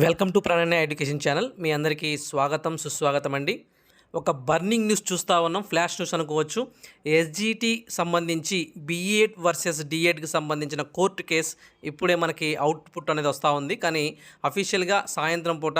Welcome to Pranaya education channel. మీ అందరికీ స్వాగతం సుస్వాగతం అండి. ఒక బర్నింగ్ న్యూస్ చూస్తూ ఉన్నాం ఫ్లాష్ న్యూస్ అనుకోవచ్చు. ఎస్జిటి సంబంధించి బిఏడ్ వర్సెస్ డిఎడ్కి సంబంధించిన కోర్టు కేసు ఇప్పుడే మనకి అవుట్పుట్ అనేది వస్తూ ఉంది. కానీ అఫీషియల్గా సాయంత్రం పూట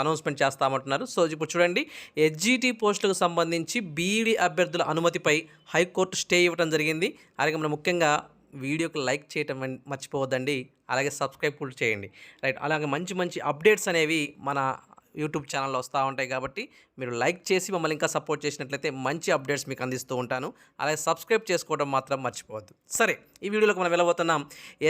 అనౌన్స్మెంట్ చేస్తామంటున్నారు. సో ఇప్పుడు చూడండి ఎస్జిటి పోస్టులకు సంబంధించి బీఈడి అభ్యర్థుల అనుమతిపై హైకోర్టు స్టే ఇవ్వడం జరిగింది. అలాగే మనం ముఖ్యంగా వీడియోకి లైక్ చేయటం మర్చిపోవద్దండి. అలాగే సబ్స్క్రైబ్ కూడా చేయండి. రైట్ అలాగే మంచి మంచి అప్డేట్స్ అనేవి మన యూట్యూబ్ ఛానల్లో వస్తూ ఉంటాయి కాబట్టి మీరు లైక్ చేసి మమ్మల్ని ఇంకా సపోర్ట్ చేసినట్లయితే మంచి అప్డేట్స్ మీకు అందిస్తూ ఉంటాను. అలాగే సబ్స్క్రైబ్ చేసుకోవడం మాత్రం మర్చిపోవద్దు. సరే ఈ వీడియోలోకి మనం వెళ్ళబోతున్నాం.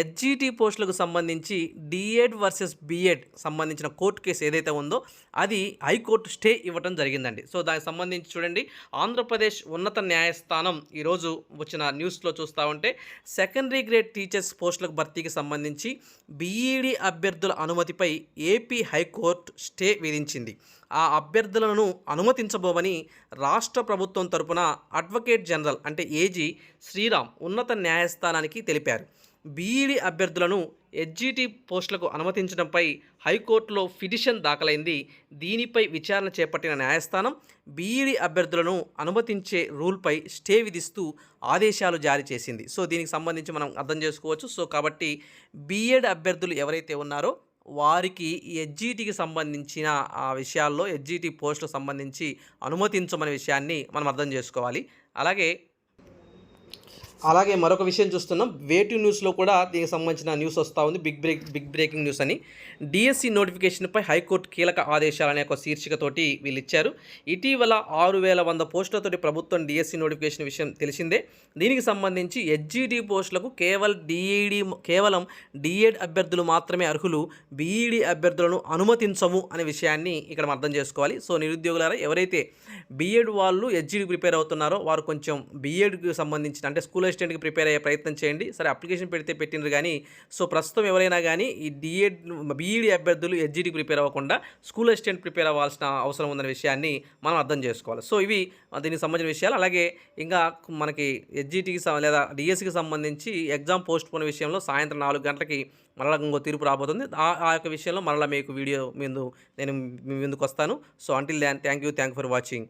ఎస్జీటీ పోస్టులకు సంబంధించి డిఎడ్ వర్సెస్ బిఎడ్ సంబంధించిన కోర్టు కేసు ఏదైతే ఉందో అది హైకోర్టు స్టే ఇవ్వడం జరిగిందండి. సో దానికి సంబంధించి చూడండి. ఆంధ్రప్రదేశ్ ఉన్నత న్యాయస్థానం ఈరోజు వచ్చిన న్యూస్లో చూస్తూ ఉంటే సెకండరీ గ్రేడ్ టీచర్స్ పోస్టులకు భర్తీకి సంబంధించి బీఈడి అభ్యర్థుల అనుమతిపై ఏపీ హైకోర్టు స్టే విధించింది. ఆ అభ్యర్థులను అనుమతించబోమని రాష్ట్ర ప్రభుత్వం తరపున అడ్వకేట్ జనరల్ అంటే ఏజీ శ్రీరామ్ ఉన్నత న్యాయస్థానానికి తెలిపారు. బీఈడి అభ్యర్థులను ఎస్జీటీ పోస్టులకు అనుమతించడంపై హైకోర్టులో పిటిషన్ దాఖలైంది. దీనిపై విచారణ చేపట్టిన న్యాయస్థానం బీఈడి అభ్యర్థులను అనుమతించే రూల్పై స్టే విధిస్తూ ఆదేశాలు జారీ చేసింది. సో దీనికి సంబంధించి మనం అర్థం చేసుకోవచ్చు. సో కాబట్టి బీఎడ్ అభ్యర్థులు ఎవరైతే ఉన్నారో వారికి ఈ సంబంధించిన ఆ విషయాల్లో హెచ్జిటి పోస్టులకు సంబంధించి అనుమతించమనే విషయాన్ని మనం అర్థం చేసుకోవాలి. అలాగే అలాగే మరొక విషయం చూస్తున్నాం. వేటు న్యూస్లో కూడా దీనికి సంబంధించిన న్యూస్ వస్తూ ఉంది. Big break big breaking news అని. డిఎస్సి నోటిఫికేషన్పై హైకోర్టు కీలక ఆదేశాలు అనే ఒక శీర్షికతోటి వీళ్ళు ఇచ్చారు. ఇటీవల ఆరు వేల వంద పోస్టులతోటి ప్రభుత్వం డిఎస్సి నోటిఫికేషన్ విషయం తెలిసిందే. దీనికి సంబంధించి హెచ్జిడి పోస్టులకు కేవలం డిఈడి కేవలం డిఎడ్ అభ్యర్థులు మాత్రమే అర్హులు. బీఈడి అభ్యర్థులను అనుమతించము అనే విషయాన్ని ఇక్కడ మనం అర్థం చేసుకోవాలి. సో నిరుద్యోగులారా ఎవరైతే బీఎడ్ వాళ్ళు హెచ్జిడి ప్రిపేర్ అవుతున్నారో వారు కొంచెం బీఎడ్కి సంబంధించిన అంటే స్కూల్ అసిస్టెంట్కి ప్రిపేర్ అయ్యే ప్రయత్నం చేయండి. సరే అప్లికేషన్ పెడితే పెట్టిండ్రు కానీ సో ప్రస్తుతం ఎవరైనా కానీ ఈ డిఎడ్ బీఈడి అభ్యర్థులు హెచ్జిడికి ప్రిపేర్ అవ్వకుండా స్కూల్ అసిస్టెంట్ ప్రిపేర్ అవ్వాల్సిన అవసరం ఉందనే విషయాన్ని మనం అర్థం చేసుకోవాలి. సో ఇవి దీనికి సంబంధించిన విషయాలు. అలాగే ఇంకా మనకి హెచ్జిటికి లేదా డిఎస్సికి సంబంధించి ఎగ్జామ్ పోస్ట్ పోన్ విషయంలో సాయంత్రం నాలుగు గంటలకి మరలా ఇంకో తీర్పు రాబోతుంది. ఆ ఆ యొక్క విషయంలో మరలా మీకు వీడియో ముందు నేను మీ ముందుకు వస్తాను. So until then thank you thank for watching